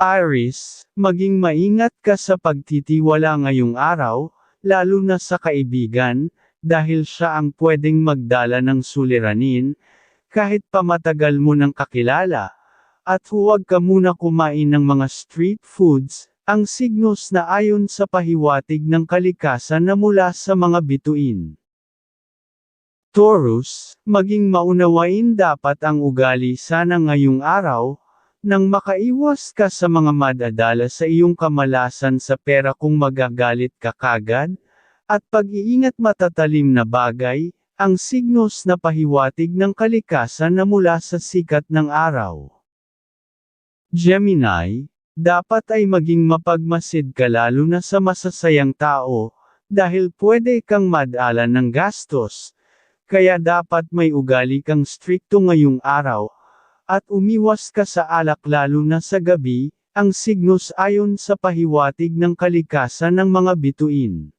Aris, maging maingat ka sa pagtitiwala ngayong araw, lalo na sa kaibigan, dahil siya ang pwedeng magdala ng suliranin, kahit pa matagal mo nang kakilala. At huwag ka muna kumain ng mga street foods, ang signos na ayon sa pahiwatig ng kalikasan na mula sa mga bituin. Taurus, maging maunawain dapat ang ugali sana ngayong araw, nang makaiwas ka sa mga madadala sa iyong kamalasan sa pera kung magagalit ka kagad, at pag-iingat matatalim na bagay, ang signos na pahiwatig ng kalikasan na mula sa sikat ng araw. Gemini, dapat ay maging mapagmasid ka lalo na sa masasayang tao, dahil pwede kang madala ng gastos, kaya dapat may ugali kang strikto ngayong araw, at umiwas ka sa alak lalo na sa gabi, ang signos ayon sa pahiwatig ng kalikasan ng mga bituin.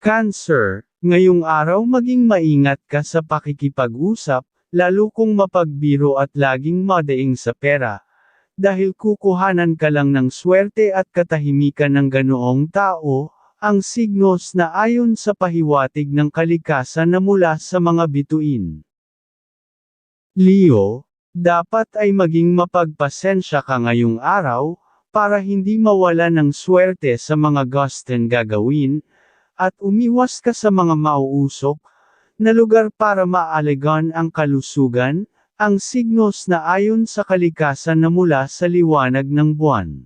Cancer, ngayong araw maging maingat ka sa pakikipag-usap, lalo kung mapagbiro at laging madaing sa pera. Dahil kukuhanan ka lang ng swerte at katahimikan ng ganoong tao, ang signos na ayon sa pahiwatig ng kalikasan na mula sa mga bituin. Leo, dapat ay maging mapagpasensya ka ngayong araw, para hindi mawala ng swerte sa mga gusten gagawin, at umiwas ka sa mga mauusok, na lugar para maaligan ang kalusugan, ang signos na ayon sa kalikasan na mula sa liwanag ng buwan.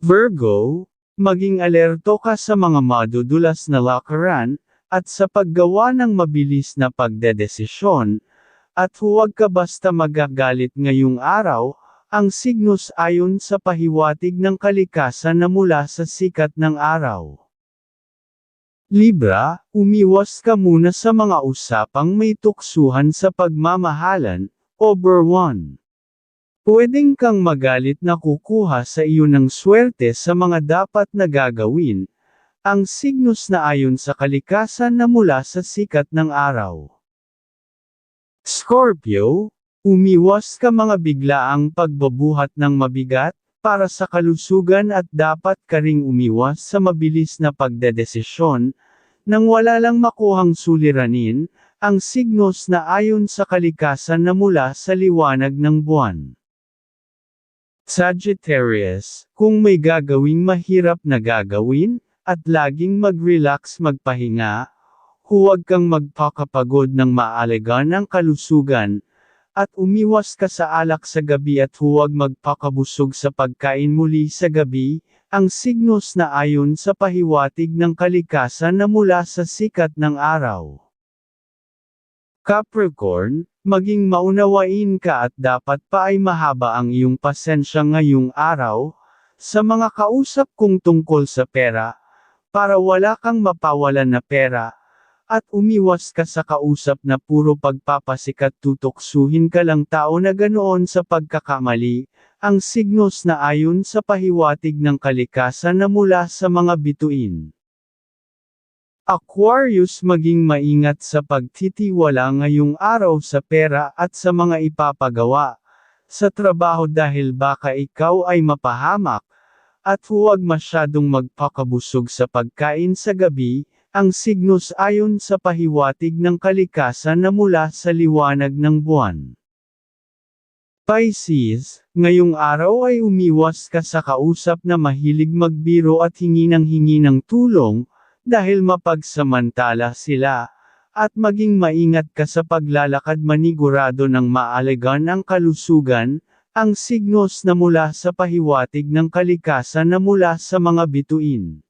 Virgo, maging alerto ka sa mga madudulas na lakaran, at sa paggawa ng mabilis na pagdedesisyon, at huwag ka basta magagalit ngayong araw, ang signos ayon sa pahiwatig ng kalikasan na mula sa sikat ng araw. Libra, umiwas ka muna sa mga usapang may tuksuhan sa pagmamahalan, over 1. Pwedeng kang magalit na kukuha sa iyo ng swerte sa mga dapat na gagawin, ang signos na ayon sa kalikasan na mula sa sikat ng araw. Scorpio, umiwas ka mga biglaang pagbabuhat ng mabigat, para sa kalusugan at dapat ka ring umiwas sa mabilis na pagdedesisyon, nang wala lang makuhang suliranin, ang signos na ayon sa kalikasan na mula sa liwanag ng buwan. Sagittarius, kung may gagawing mahirap na gagawin, at laging mag-relax magpahinga, huwag kang magpakapagod ng maalagaan ang kalusugan, at umiwas ka sa alak sa gabi at huwag magpakabusog sa pagkain muli sa gabi, ang signos na ayon sa pahiwatig ng kalikasan na mula sa sikat ng araw. Capricorn, maging maunawain ka at dapat pa ay mahaba ang iyong pasensya ngayong araw, sa mga kausap kong tungkol sa pera, para wala kang mapawalan na pera, at umiwas ka sa kausap na puro pagpapasikat tutuksuhin ka lang tao na ganoon sa pagkakamali, ang signos na ayon sa pahiwatig ng kalikasan na mula sa mga bituin. Aquarius maging maingat sa pagtitiwala ngayong araw sa pera at sa mga ipapagawa, sa trabaho dahil baka ikaw ay mapahamak, at huwag masyadong magpakabusog sa pagkain sa gabi, ang signos ayon sa pahiwatig ng kalikasan na mula sa liwanag ng buwan. Pisces, ngayong araw ay umiwas ka sa kausap na mahilig magbiro at hingi ng hingi ng tulong, dahil mapagsamantala sila, at maging maingat ka sa paglalakad manigurado ng maalagan ang kalusugan, ang signos na mula sa pahiwatig ng kalikasan na mula sa mga bituin.